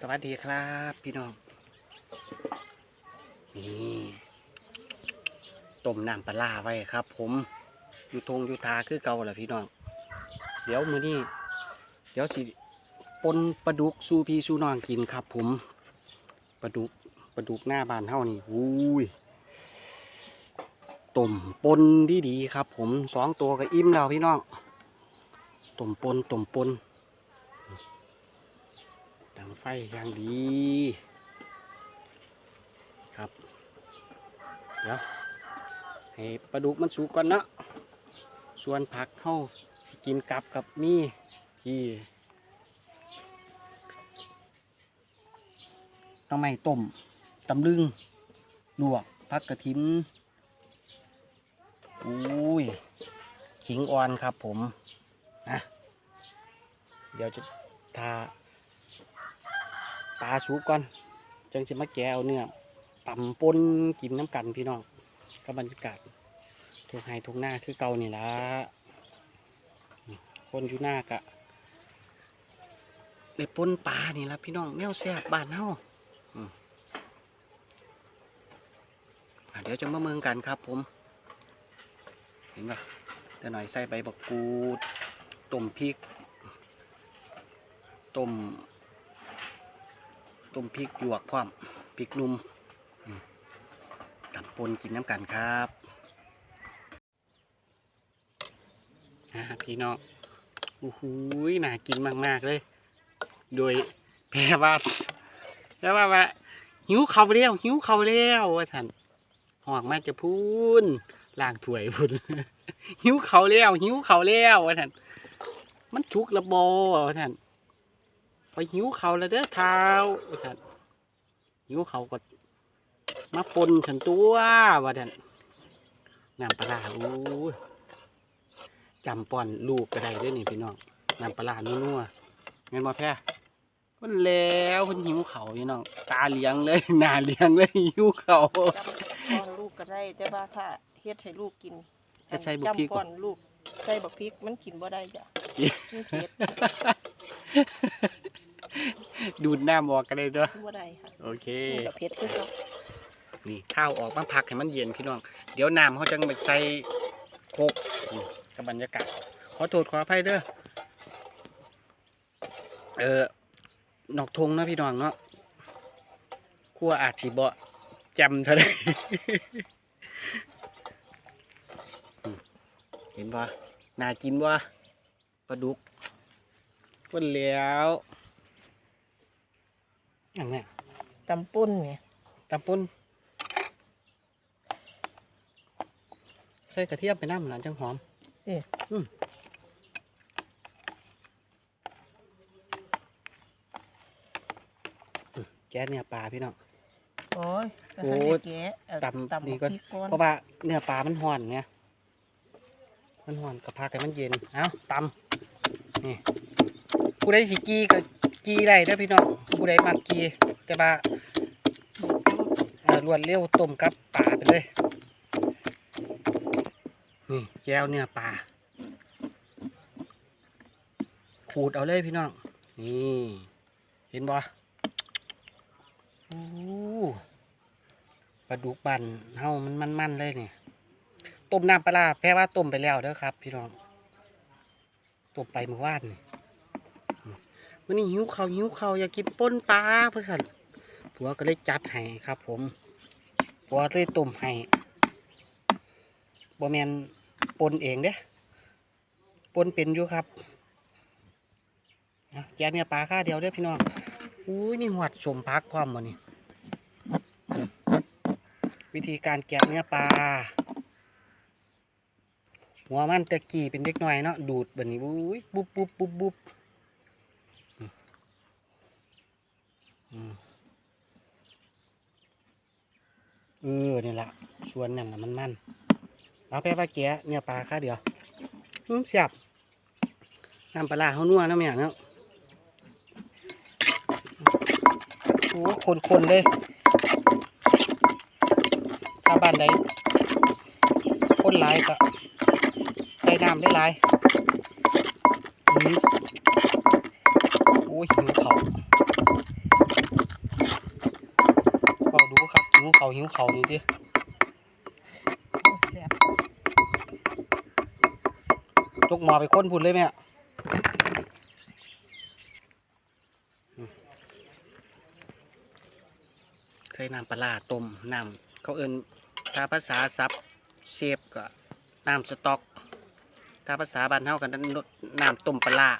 สวัสดีครับพี่น้อง นี่ต้มน้ำปลาไว้ครับ ผมอยู่ทงอยู่ทาคือเก่าแหละพี่น้อง เดี๋ยวมื้อนี้เดี๋ยวสิปนปลาดุกสู้พี่สู้น้องกินครับ ผมปลาดุกปลาดุกหน้าบานเฮานี่อุ้ยต้มปนดีดีๆครับ ผมสองตัวก็อิ่มแล้วพี่น้องต้มปนต้มปน ไฟอย่างดีครับ เดี๋ยวให้ปลาดุกมันสุกก่อนนะส่วนผักเข้าสกินกับกับนี่ที่ต้องไม่ต้มตำลึงลวกผักกระถินอุ้ยขิงอ่อนครับผมนะเดี๋ยวจะทา ปลาสุกก่อน จังจะมาแกะเอาเนื้อตำปนกินน้ำกันพี่น้องกับบรรยากาศทุกไฮทุกหน้าคือเก่านี่ละคนอยู่หน้ากะได้ปนปลานี่ละพี่น้องแนวแซ่บบ้านเฮาอือเดี๋ยวจะมาเมืองกันครับผม เห็นปะเดี๋ยวหน่อยใส่ใบบักกูดต้มพริกต้ม ต้มพริกหยวกพร้อมพริกนุ่มตำปนกินน้ำกันครับพี่น้องโอ้โหน่ากินมากๆเลย โดยแพรว่าแพรว่าว่าหิวเขาแล้วหิวเขาแล้วว่าท่านหอกมาจะพูนล่างถวยพูนหิวเขาแล้วหิวเขาแล้วว่าท่านมันชุกระบอว่าท่าน ไปหิวเขาวแล้วเด้อเท้าว่าท่านหิวเขาวก็มาปนฉันตัวว่าท่านน้ำปลาร้าอู้ยจำป้อนลูกก็ได้เด้วยนี่พี่น้องน้ำปลาร้านัวๆเงินมาแพ้มันแล้วมันหิวเขาวพี่น้องตาเลี้ยงเลยหน้าเลี้ยงเลยหิวเขาวจำป้อนลูกก็ได้แต่ว่าถ้าเฮ็ดให้ลูกกินจะใส่บุกพริกจำป้อนลูกใส่บักพริกมันกินบ่ได้จ้ะมันเผ็ด ดูดน้ำออกกันเลยเด้อบ่ได้ค่ะโอเค มันก็เผ็ดคือเขานี่ข้าวออกมาพักให้มันเย็นพี่น้อง เดี๋ยวน้ำเขาจะไปใส่โคกนี่กับบรรยากาศ ขอโทษขออภัยเด้อ เออนอกทงเนาะพี่น้องเนาะครัวอาจสิบ่จำเท่าได อืมเห็นปะน่ากินวะปลาดุกคนแล้ว อย่างเนี้ยตำปุ้นไงตำปุ้นใส่กระเทียมไปน้ำหลังจังหอมเอ๊ะอืมอืมแกะเนื้อปลาพี่น้อง โอ้ยก็โอ้ให้แกะเอาตำตำนี่บักก็พริกก่อนเพราะว่าเนื้อปลามันห่อนเนี่ยมันห่อนกับพากันมันเย็นเอาตำนี่ผู้ใดสิกีก็กีได้เด้อพี่น้อง ผู้ใดมักกีแต่ว่าเอ่อรวดเร็วต้มกับปลาไปเลย นี่แก้วเนื้อปลาขูดเอาเลยพี่น้อง นี่ เห็นบ่โอ้ปลาดุกบันเฮามันมันๆเลยเนี่ยต้มน้ำปลาร้าแปลว่าต้มไปแล้วเด้อครับ พี่น้องต้มไปเมื่อวานนี่ วันนี้หิวข้าวหิวข้าวอยากกินป่นปลาเพื่อนผัวก็เลยจัดให้ครับ ผมผัวเลยต้มให้บ่แมนปนเองเด้ปนเป็นอยู่ครับแกะเนื้อปลาค่าเดียวเด้อพี่น้องอุ้ยมีหวัดสมพักพร้อมบ่นี่วิธีการแกะเนื้อปลา หัวมันตะกี้เป็นเด็กน้อยเนาะดูดแบบนี้บุ้ยบุบบุบบุบบุบอืมอืม เออนี่แหละส่วนนั่นน่ะมันมันเอาไปว่าแกะเนื้อปลาค่าเดียวเสียบน้ำปลาร้าเขานัวเนาะแม่เนาะโอ้คนๆเลยถ้าบ้านใดคนหลายก็ใส่น้ำได้หลายอืมโอ้ยหิวเขาว หิวเขานี่สิโอ้แซ่บตกหมอไปค้นพุ่นเลยแม่อืมเคยน้ำปลาร้าต้มน้ำเขาเอินถ้าภาษาซับเชฟก็น้ำสต๊อก ถ้าภาษาบ้านเฮากันนั้นน้ำต้มปลาร้า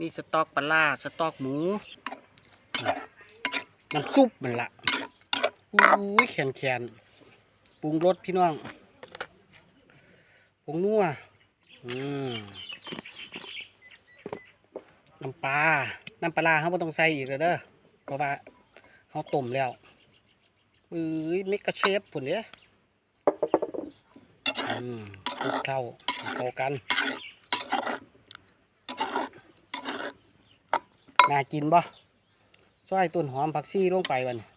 นี่สต๊อกปลาร้าสต๊อกหมูน้ำซุปมันละ อุ้ยแขนแขนๆปรุงรสพี่น้องปรุงนัวอืมน้ำปลา น้ำปลาร้าเขาไม่ต้องใส่อีกแล้วเด้อ เพราะว่าเขาต้มแล้วอุ้ยเมกะเชฟผุนเนี้ยอืมคลุกเข้าเข้ากัน น่ากินบ่ซอยต้นหอมผักชีลงไปวันนี้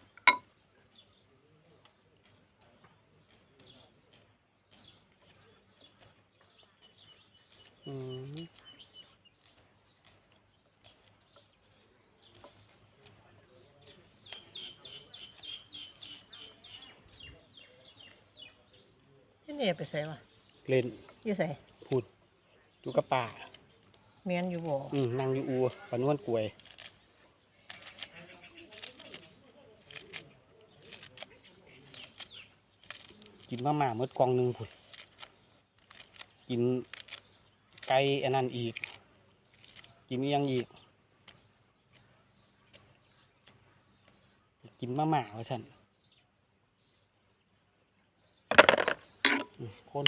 นี่เนี่ยไปใส่วะเล่นอยู่ใส่พูดอยู่กับป่าแม่นอยู่บ่อืมนั่งอยู่อูปานวนกล้วยกินมาม่าเมื่อกล่องหนึ่งพุ่นกิน ไก่อันนั้นอีก กินอิหยังอีก กินมาม่าว่าฉันอืมคน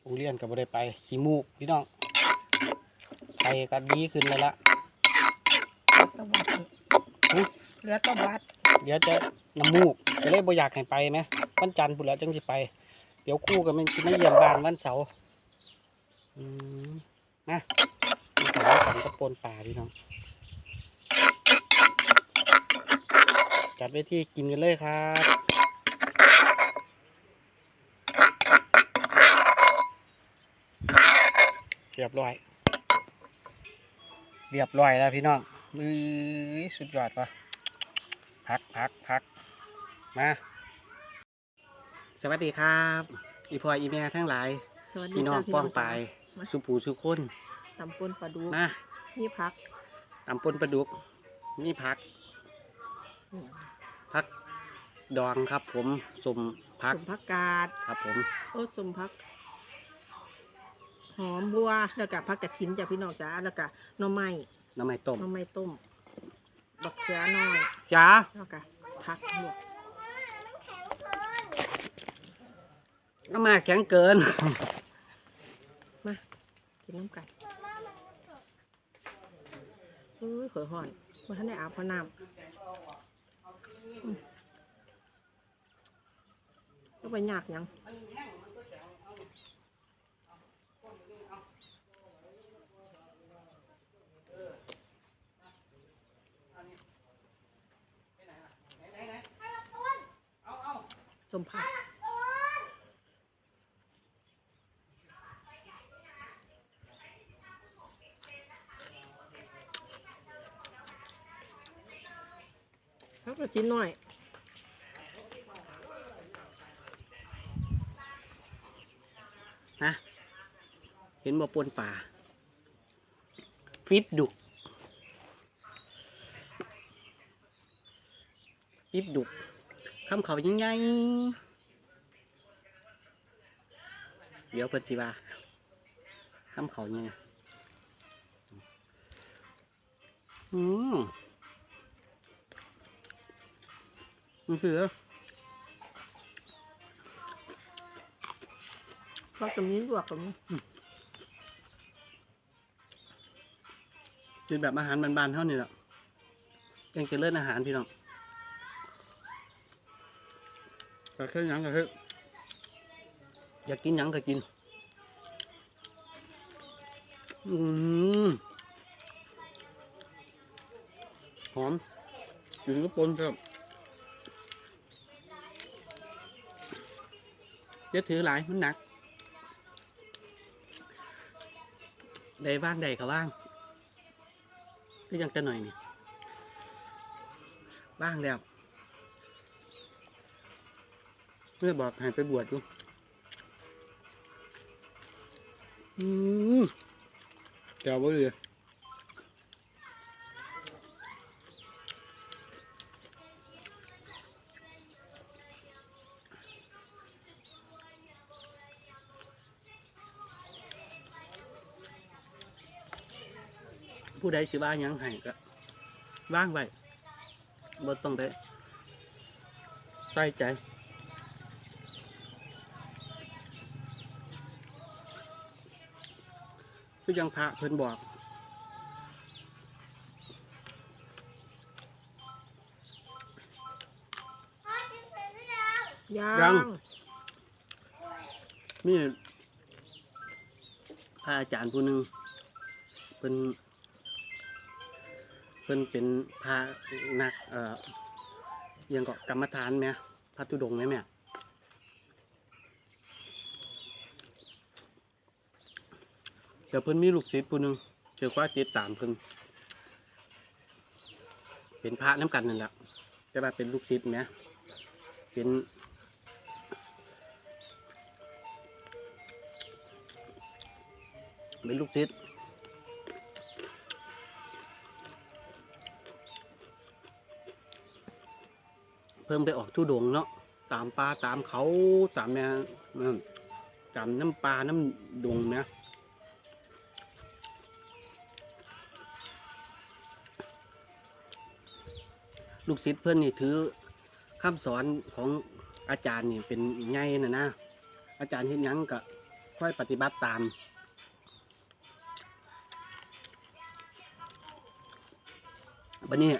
โรงเรียนก็บ่ได้ไป ขี้มูกพี่น้องไปก็ดีขึ้นเลยละตะวัดนี่หึเหลือตะวัดเดี๋ยวจะน้ำมูกก็เลยบ่อยากให้ไปไหมวันจันทร์พุ่นแล้วจังสิไป เดี๋ยวคู่กันมันสิมาเยี่ยมบ้านวันเสาร์อืมนะมีสาวสันตะโปนป่าพี่น้องจัดไว้ที่กินกันเลยครับเรียบร้อย เรียบร้อยแล้วพี่น้องมือสุดยอดวะพักพักพักมา สวัสดีครับ อีพอยอีแม่ทั้งหลาย สวัสดีพี่น้องจ้าป้องปายมาสุผูสุคนตำปนปลาดุกมานี่พักตำปนปลาดุกนี่พักพักดองครับ ผมสมพักสมพักกาดครับผมโอ้สมพัก หอมบัวแล้วก็พักกระถินจ้ะพี่น้องจ้าแล้วก็หน่อไม้น้ำไม้ต้มหน่อไม้ต้มบักเขือน้อยจ้าแล้วก็พักลวก น้ำมาแข็งเกิน มา กินน้ำกันอุ้ยขอยห่อนว่าท่านได้อาบพอน้ำก็ไปยากยังสมผักพั กกระชิ้นหน่อยนะเห็นบ่ปนป่า ฟิตดุฟิตดุกคำเขายิ่งใหญ่เดี๋ยวเพิ่นสิว่าคำเขาเนี่ยงอืม มันคือพักตรงนี้ลวกตรงนี้เป็นแบบอาหารบานๆเท่านี้แหละยังจะเลิศอาหารพี่น้องก็คือหยังก็คืออยากกินหยังก็กิน อืมหอมกินก็ปนครับ จะถือหลายมันหนักได้บ้างได้ก็บ้างก็ยังจะหน่อยนี่บ้างแล้วเมื่อบอกให้ไปบวชดูอืมเจ้าบ่เลย ผู้ใดสิว่าหยังให้ก็ว่างไว้บ่ต้องไปใส่ใจคือยังพระเพิ่นบอกยัยังงนี่พระอาจารย์ผู้หนึ่งเป็นเพิ่นเป็นพระนักเอ่อยังก็กรรมฐานไหมพระตุดงไหมแม่เดี๋ยวเพิ่นมีลูกศิษย์ผู้หนึ่งเจอว่าติดตามเพิ่นเป็นพระน้ำกันนั่นแหละแต่ว่าเป็นลูกศิษย์ไหมเป็นเป็นลูกศิษย์ เพิ่มไปออกทุดงเนาะตามป่าตามเขาตามเนี่ยนั่นตามน้ำปลาน้ำดงเนี่ยลูกศิษย์เพื่อนนี่ถือคำสอนของอาจารย์นี่เป็นไงนะนะ อาจารย์เห็นยังก็ค่อยปฏิบัติตาม บันนี้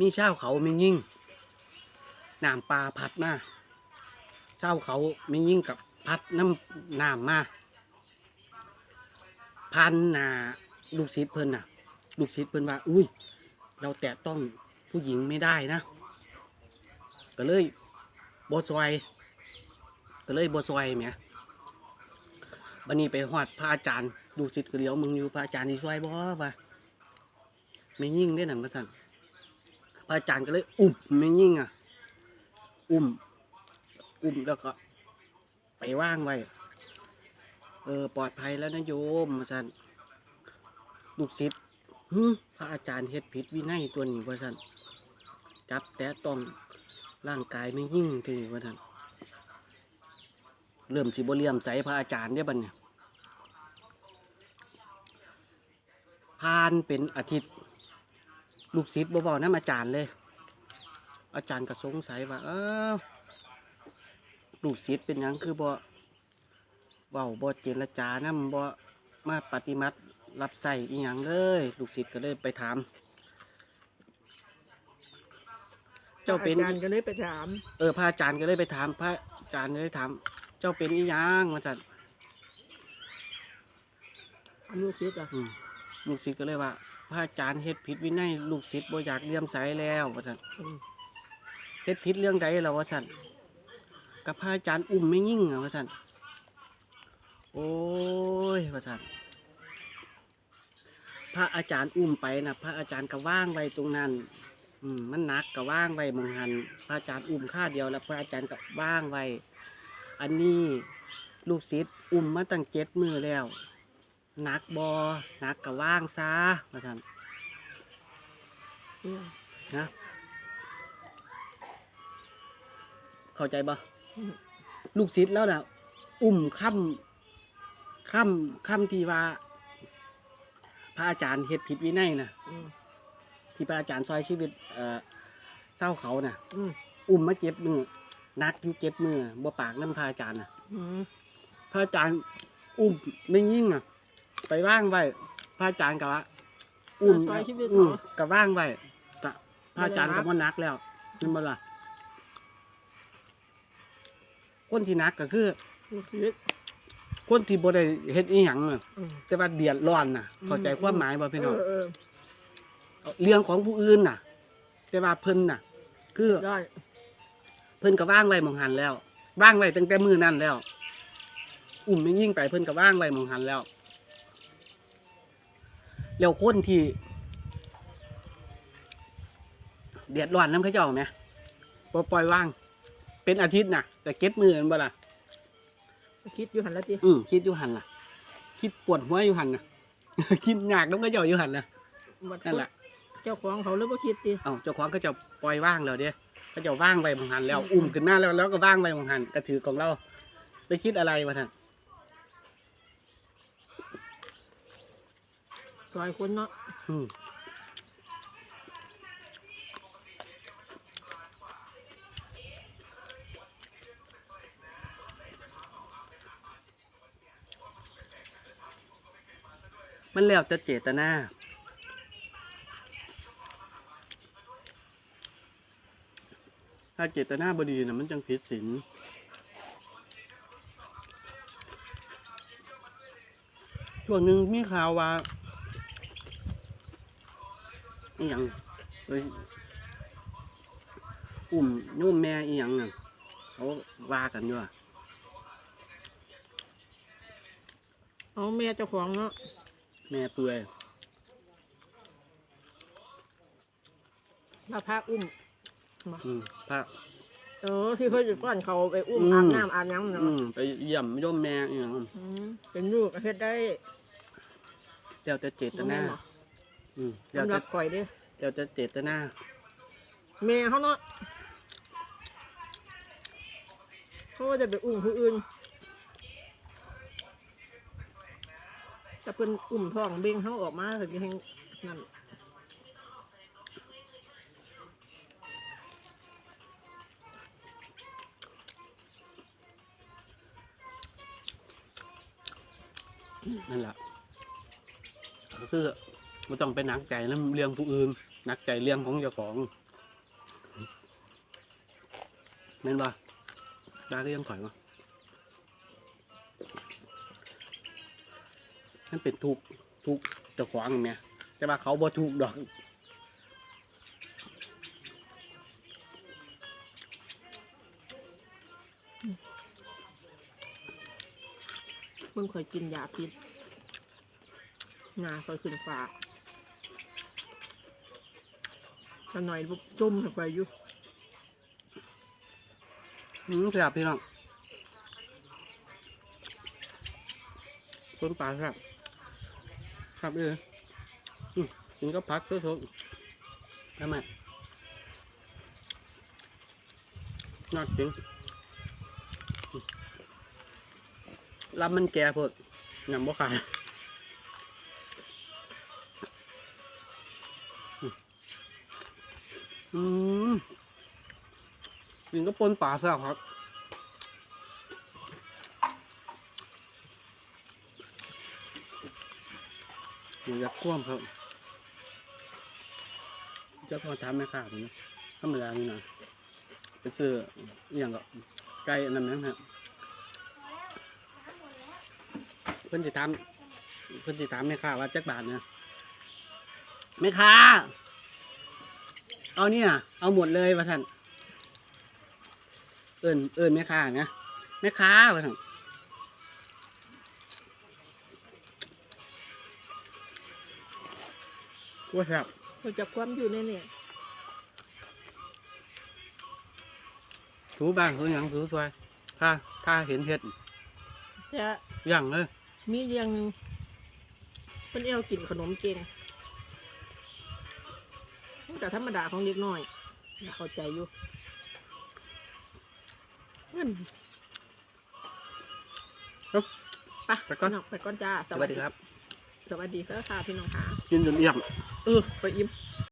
มีเช้าเขามียิ่งน้ำปลาพัดมาเช้าเขามียิ่งกับพัดน้ำน้ำมาพันนาลูกศิษย์เพิ่นน่ะ ลูกศิษย์เพิ่นว่า อุ้ย เราแตะต้องผู้หญิงไม่ได้นะ ก็เลยบซอย ก็เลยบซอยแหมบันนี้ไปหอดพระอาจารย์ลูกศิษย์ก็เลี้ยวมึงอยู่พระอาจารย์ที่ซอยบ่ว่าไม่ยิ่งได้หนังมาสั่น อาจารย์ก็เลย อุ้มไม่ยิ่งอะ อุ้ม อุ้มแล้วก็ ไปว่างไว้ เออ ปลอดภัยแล้วนะโยมมาสั่นลูกศิษย์ฮึพระอาจารย์เฮ็ดผิดวินัยตัวนี้ว่าสั่นจับแต่ต้องร่างกายไม่ยิ่งทีนี้ว่าสั่นเริ่มสิบเลียมใสพระอาจารย์ได้อบัดเนี่ยพานเป็นอาทิตย์ ลูกศิษย์บ่บอกน้ำอาจารย์เลย อาจารย์ก็สงสัยว่า เออลูกศิษย์เป็นหยังคือบ่เว้าบ่เจรจานำบ่มาปฏิมัติรับใส่อีหยังเลย ลูกศิษย์ก็เลยไปถาม เจ้าเป็นอจรย์ก็เลยไปถาม เออพระอาจารย์ก็เลยไปถาม พระอาจารย์ก็เลยถาม เจ้าเป็นอีหยังมาจัดลูกศิษย์อะ อืมลูกศิษย์ก็เลยว่า พระอาจารย์เฮ็ดผิดวินัยลูกศิษย์บ่อยากเลี่ยมใสแล้วว่าจัดอืมเฮ็ดผิดเรื่องใดแล้วว่าซั่นกับพระอาจารย์อุ้มไม่ยิ่งอะว่าซั่นโอ้ยว่าซั่นพระอาจารย์อุ้มไปนะพระอาจารย์ก็ว่างไว้ตรงนั้น อืมมันหนักก็ว่างไว้มองหัน พระอาจารย์อุ้มข้าเดียวแล้ว พระอาจารย์ก็ว่างไว้ อันนี้ลูกศิษย์อุ้มมาตั้งเจ็ดมือแล้ว หนักบอหนักก็ว่างซาว่าซั่นอืมนะเข้าใจบ่อืมลูกศิษย์แล้วนะอุ้มค่ำค่ำค่ำที่ว่า พระอาจารย์เฮ็ดผิดวินัยนะอืมที่พระอาจารย์ซอยชีวิต เอ่อเศร้าเขานะอืมอุ้มมาเจ็บมือนักอยู่เจ็บมือบ่ปากน้ำพระอาจารย์นะอืมพระอาจารย์อุ้มไม่ยิ่งอะ ไปว่างไว้พระอาจารย์ก็ว่าอุ้มซอยชีวิตอืเหรมอก็ว่างไว้ก็พระอาจารย์ไม่ได้ก็นักบ่นักแล้วนั่นบ่ล่ะคนที่นักก็คือลูกศิษย์คนที่บ่ได้เฮ็ดอีหยังน่ะอืม แต่ว่าเดือดร้อนน่ะ เข้าใจอืมความหมายบ่พี่น้องเออเรื่องของผู้อื่นน่ะ แต่ว่าเพิ่นน่ะ คือ เออได้เพิ่นก็ว่างไว้หมองหันแล้วว่างไว้ตั้งแต่มื้อนั้นแล้ว อุ้มไม่ยิ่งไปเพิ่นก็ว่างไว้หมองหันแล้ว แล้วคนที่เดือดร้อนน้ำเข้าเจ้าไหมปล่อยว่าง เป็นอาทิตย์น่ะ แต่เก็บมือกันบ่ล่ะคิดอยู่หันแล้วติอืมคิดอยู่หันล่ะ คิดปวดหัวอยู่หันน่ะ คิดหนักน้ำเข้าเจ้าอยู่หันน่ะบัดนั่นแหละเจ้าของเขาหรือบ่คิดติเอ้าเจ้าของเขาเจะปล่อยว่างแล้วเด้เขาเจะว่างไปบางหันแล้ว อุ้มขึ้นมาแล้วแล้วก็ว่างไปบางหันกระถือของเราไปคิดอะไรวะท่าน ซอยคนเนาะอืมมันแล้วจะเจตนาถ้าเจตนาบดีนะมันจังผิดศีลช่วงหนึ่งมีข่าวว่า อหย่างเอ้ยอุ่มโนุ่มแม่อีหยังน่ะเขาว่ากันอยู่อะเอาแม่เจ้าของเนาะแม่เปื่อยพาพาอุ้ม อืมถ้าเออที่เพิ่นอยู่ก่อนเขาไปอุ้มอืมอาบน้ำอาบน้ำเนาะอืมไปเยี่ยมโยมแม่อีหยังอืมเป็นลูกก็เฮ็ดได้ เดี๋ยวจะเจตบ่นาแม่นบ่ อืมเดี๋ยวสำหจะรับข่อยเด้เดี๋ยวจะเจตนาแม่เขาเนาะเขาก็จะไปอุ้มผู้อื่นแต่เป็นอุ้มท้องเบ่งเขาออกมาถึงจะให้นั่นนั่นแหละก็คือ ไม่ต้องไปหนักใจแล้วเรื่องผู้อื่นหนักใจเรื่องของเจ้าของแม่นบ่ได้ก็ยังข่อยวะนั่นเป็นทุกทุกเจ้าของแม่แต่ว่าเขาบ่ทุกดอกมันข่อยกินยาพิษงาข่อยขึ้นฟ้า แต่หน่อยบุกจมเข้าไปอยู่อืมครับพี่น้องต้นปลาครับ ครับเอออืมกินก็พักสดๆทำไมน่ากินอืมลำมันแก่พดยำบ่ขาย อืมกินก็ปนปลาแซ่บครับอยู่ยากคว่ำครับเจ้าพ่อทำไหม่ขาดนะธรรมดานี่นะไปซื้ออย่างก็ไก่อันนั้นนะครับเพิ่อนจะทำเพิ่อนจะทำไหม่ค่าว่าจักบาทนะไม่ค่า เอาเนี่ย เอาหมดเลยว่าท่านเอิญเอิญแม่ค้านะแม่ค้าว่าสั่งว่าครับเราจะความอยู่ในเนี่ยถูบ้างถูหยังถูซอยถ้าถ้าเห็นเห็ดจะอย่างเลย มีเรียงหนึ่งเป็นเอวกินขนมเก่ง แต่ธรรมดาของเด็กน้อยอย่าเข้าใจอยู่เงินครับไปไปก่อนพี่งไปก่อนจ้าสวัสดีครับ สวัสดีค่ะพี่น้องค่ะกินจนเอี่ยมเออไปอิ่ม